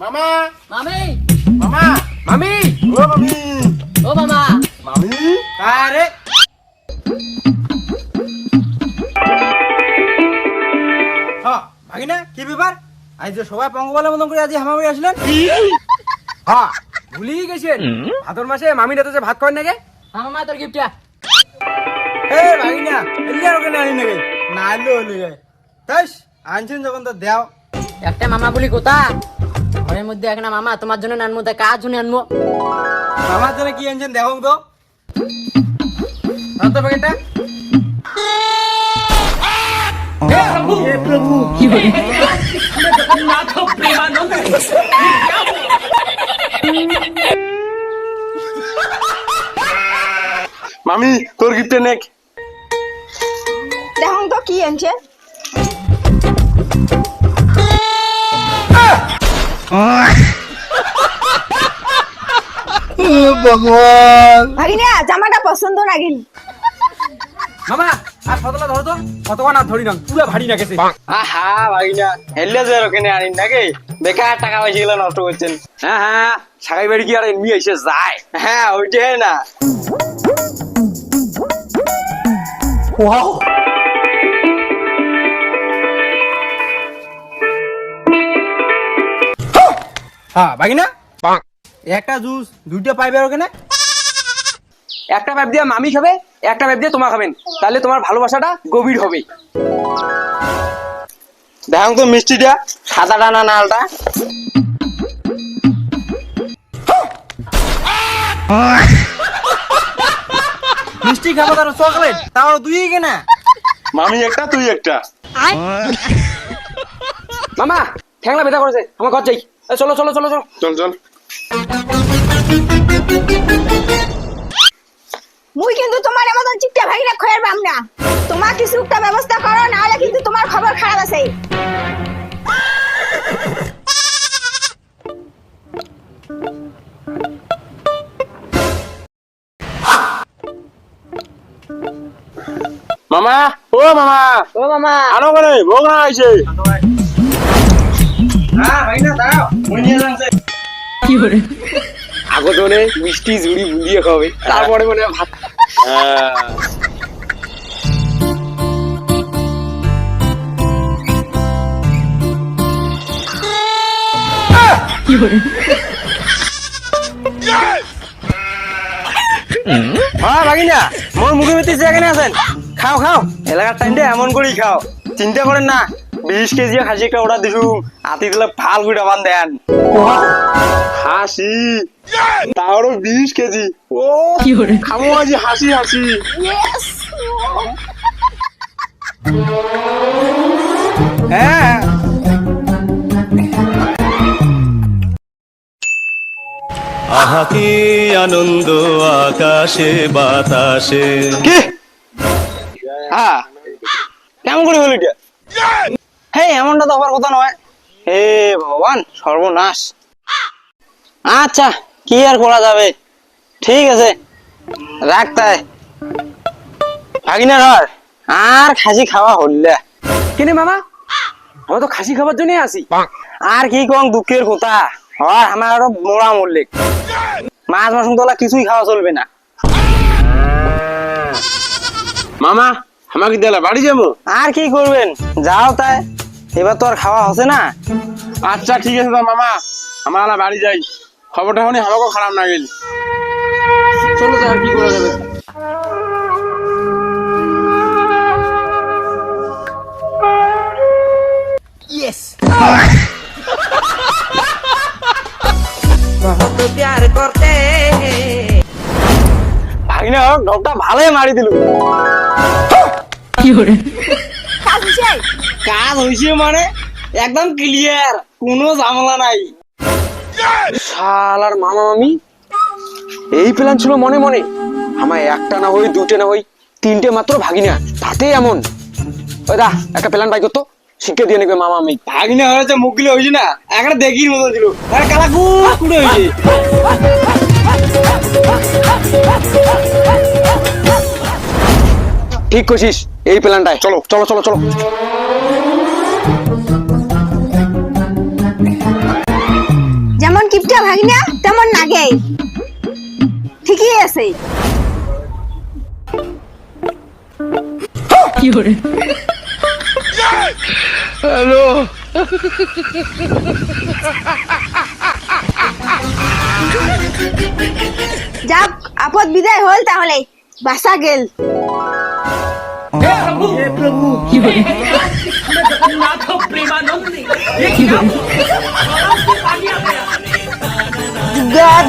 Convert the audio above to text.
মামা মামি মামা মামি ও মামি ও মামা মামি আরে হ্যাঁ ভাগিনা কি ব্যাপার? আজ যে সবাই পঙ্গপালের মতন করে আজ হামাগুড়ি আসলেন? হ্যাঁ ভুলিয়ে গেছেন। ভাদর মাসে মামির হাতে যে ভাত করেন নাকি? মামা তোর গিফটটা। হে ভাগিনা এলি আর ওখানে আনি নাকি? না আনলে হলি গে। তাইস আনছেন যখন তো দেও। একটা মামা বলি কোথা ঘরের মধ্যে একটা মামা তোমার জন্য আনব তা কার জন্য আনব আমার জন্য কি আনছেন দেখো তো? দাও তো প্যাকেটটা মামি তোর গিফটে নেক। দেখুন তো কি আনছে ভগবান। ভাগিনা জামাটা পছন্দ লাগিল মামা আর ফতলা ধরো তো আর ধরি না পুরো ভারী না গেছে। আহা ভাগিনা হেললে যে ওখানে আনিন নাকি? বেকার টাকা পয়সা গুলো নষ্ট করছেন। হ্যাঁ হ্যাঁ সাগাই বাড়ি কি আর এমনি এসে যায়। হ্যাঁ ওইটাই না। হ্যাঁ ভাগিনা? একটা জুস দুইটা পাইবে আর ওখানে? একটা পাইপ দিয়ে মামি খাবে একটা পাইপ দিয়ে তোমার খাবেন তাহলে তোমার ভালোবাসাটা গভীর হবে। দেখুন তো মিষ্টিটা সাদাটা না নালটা? মিষ্টি খাব তার চকলেট তাও দুই কেনা মামি একটা তুই একটা। মামা ঠ্যাংলা বেদা করেছে আমার ঘর যাই। চলো চলো চলো চলো। চল চল। মামা? ও মামা। ও মামা। আনো করে ভোগ না আইছে। হ্যাঁ দাঁড়াও। মই আগতনে মিষ্টি ঝুড়ি বুলিয়ে খাবে। তারপরে মনে হয় ভাত হ্যাঁ হ্যাঁ ভাগিনা মোর মুখে বেতিছে এখানে আছেন? খাও খাও। এলাকার টাইমটা এমন করেই খাও। চিন্তা করেন না বিশ কেজি খাসি একটা অর্ডার দিছু আতি দিলে ভালো করে বান দেন। হাসি। তারও বিশ কেজি। ও খামো আজি হাসি হাসি। হ্যাঁ। আহা কি আনন্দ আকাশে বাতাসে। কি? হ্যাঁ কেমন করে হলো এটা? হে এমনটা তো হওয়ার কথা নয়। হে ভগবান সর্বনাশ। আচ্ছা কি আর করা যাবে? ঠিক আছে। রাখ তাই। ভাগিনা ধর আর খাসি খাওয়া হল্লা কিনে মামা? আমরা তো খাসি খাবার জন্য আসি। আর কি কম দুঃখের কথা। আর আমার আরও মোড়া মল্লিক। মাছ মাসুম তোলা কিছুই খাওয়া চলবে না। মামা আমাকে দেলা বাড়ি যাব? আর কি করবেন? যাও তাই। এবার তো আর খাওয়া হচ্ছে না। আচ্ছা ঠিক আছে তোর মামা। আমার বাড়ি যাই। খবরটা শুনি আমাকেও খারাপ না গেল। চলো তো আর কি করা যাবে? ভাগিনা ঢোকটা ভালোই মারি দিল। কাজ হচ্ছে কাজ হয়েছে মানে একদম ক্লিয়ার কোনো ঝামেলা নাই। শালার মামা মামি এই প্ল্যান ছিল মনে মনে। আমার একটা না হই দুটো না হই তিনটে মাত্র ভাগিনা তাতে এমন। ওই দা একটা প্ল্যান বাই করতো শিক্ষা দিয়ে নিবে মামা আমি ভাগিনা হয়েছে মুখগুলো হয়েছে না একটা দেখির মতো ছিল আরে কালা কুড়ে হয়েছে। ঠিক করছিস এই প্ল্যানটাই। চলো চলো চলো চলো। যেমন কিপটা ভাগিনা তেমন নাগে ঠিকই আছে। যাক আপদ বিদায় হল তাহলে বাসা গেল। God.